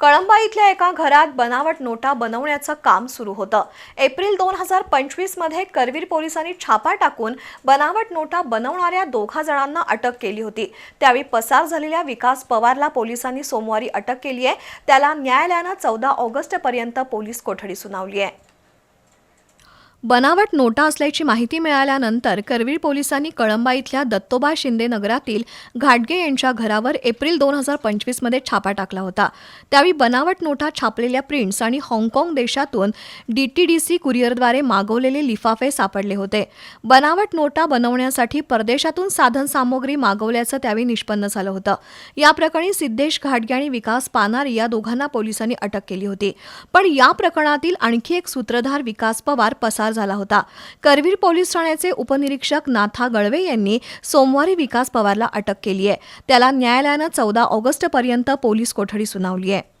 कळंबा इथल्या एका घरात बनावट नोटा बनवण्याचं काम सुरू होतं. एप्रिल दोन हजार पंचवीसमध्ये करवीर पोलिसांनी छापा टाकून बनावट नोटा बनवणाऱ्या दोघा जणांना अटक केली होती. त्यावेळी पसार झालेल्या विकास पवारला पोलिसांनी सोमवारी अटक केली आहे त्याला न्यायालयानं चौदा ऑगस्ट पर्यंत पोलीस कोठडी सुनावली आहे बनावट नोटा असल्याची माहिती मिळाल्यानंतर करवीर पोलिसांनी कळंबा इथल्या दत्तोबा शिंदे नगरातील घाटगे यांच्या घरावर एप्रिल दोन हजार पंचवीसमध्ये छापा टाकला होता. त्यावेळी बनावट नोटा छापलेल्या प्रिंट्स आणि हाँगकाँग देशातून डीटीडीसी कुरिअरद्वारे मागवलेले लिफाफे सापडले होते. बनावट नोटा बनवण्यासाठी परदेशातून साधन सामग्री मागवल्याचं त्यावेळी निष्पन्न झालं होतं. या प्रकरणी सिद्धेश घाटगे आणि विकास पानार या दोघांना पोलिसांनी अटक केली होती. पण या प्रकरणातील आणखी एक सूत्रधार विकास पवार पसार झाला होता. करवीर पोलीस ठाण्याचे उपनिरीक्षक नाथा गळवे यांनी सोमवारी विकास पवारला अटक केली आहे त्याला न्यायालयानं चौदा ऑगस्टपर्यंत पोलीस कोठडी सुनावली आहे